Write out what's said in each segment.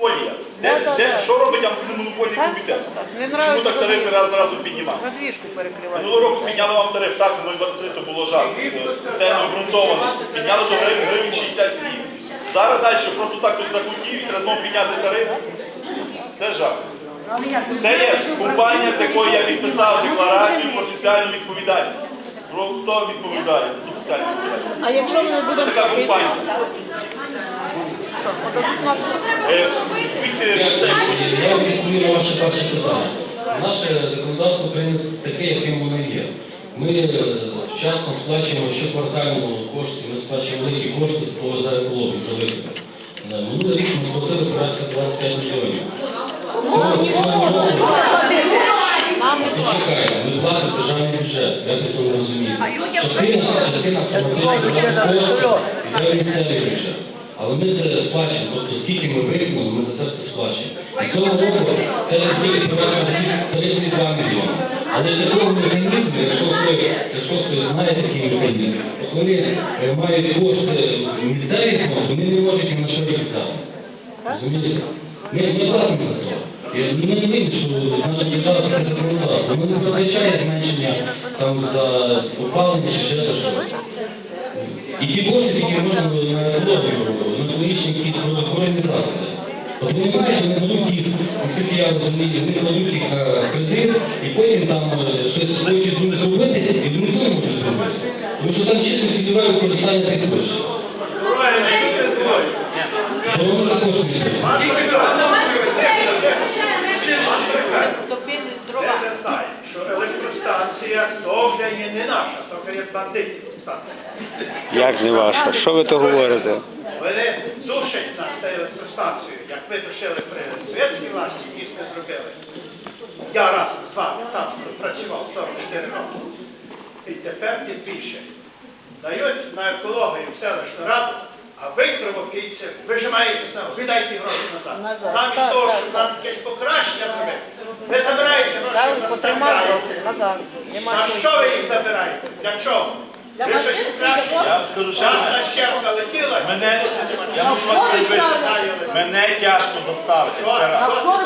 Монополія. Де, де, що робить антимонопольний Так, комітет? Не Чому нравиться так тарифи задвижку. раз зразу піднімати? Задвижку перекривати. Минулого року підняли вам тариф, так, 0,23 то було жах. Це не обґрунтовано. Підняли до гривень, гривень 67. Зараз далі просто так тут захотів і треба підняти тариф. Це жах. Це є компанія такої, я підписав декларацію про соціальну відповідальність. Про хто відповідає за соціальну відповідальність? А якщо ми не будемо Це така компанія. що, подадуть нас? Е, відповідь, Я відповім ваше перше. Наше законодавство України таке, яким воно є. Ми е, вчасно сплачуємо щоквартально кошти, ми сплачуємо великі кошти по за екологію, за викиди. Минулий рік ми сплатили порядка 25 мільйонів. Почекайте, ми платимо державний бюджет, я це розумію. Але ми це сплачуємо, тобто скільки ми викинули, ми за це все сплачуємо. І цього року це тільки порядка 32 мільйони. Але того механізму, якщо ви, якщо ви знаєте такий механізм, то коли е, мають кошти місцеві фонд, вони не можуть на що викидати. Розумієте? Ми не платимо за це. І Ми не вийде, що наша держава це законодавство. Ми не передбачає зменшення там за опалення чи ще за щось. І ті кошти, які можна на екологію, на екологічні якісь природоохоронні заходи. От вони мають, вони дадуть їх, кредит, і потім там е, щось хочуть з ними зробити, і вони не може зробити. Тому що там чисто цільове використання цих коштів. Що вони за кошти не Топити Це дрова. деталь, що електростанція то є не наша, то є бандитська станція. Як не ваша? Що ви то говорите? Вони сушать нас цю електростанцію, як ми тушили при світській власті, ніж не зробили. Я раз вами там працював 44 роки. І тепер тим більше. Дають на екологію селищну раду, а ви, кровопійці, вижимаєте з нього, віддайте гроші назад. Замість того, щоб нам якесь покращення зробити, ви забираєте гроші назад. На що ви їх забираєте? Для чого? Для Ви машин, Я скажу ще? Мене, я вас тяжко? Це раз. Що?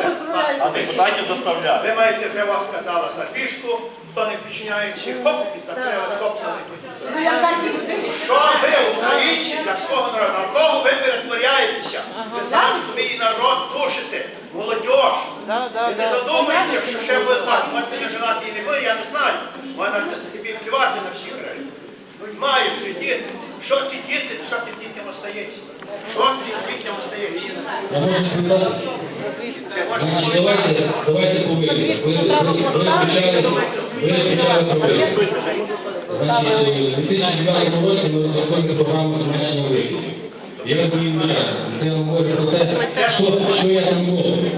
А депутатів заставляти. Ви маєте, вже вас сказала за фішку, хто не підчиняється, хоп, і закрили, хоп, Що ви, українці, для свого народу, на кого ви перетворяєтеся? Ви самі свій народ душите, молодь. Ви не да. задумуєте, що ще буде так, можете не живати і не ви, я не знаю. Можна собі плювати на всіх речі. Діти. Що ці діти, що ці дітям остається? Що ці дітям остається? Можу давайте, давайте по виборах. Ви, почали провести. Значить, у 2009 році ми розробили програму зменшення викидів. Я розумію, це я говорю про те, що, я там роблю.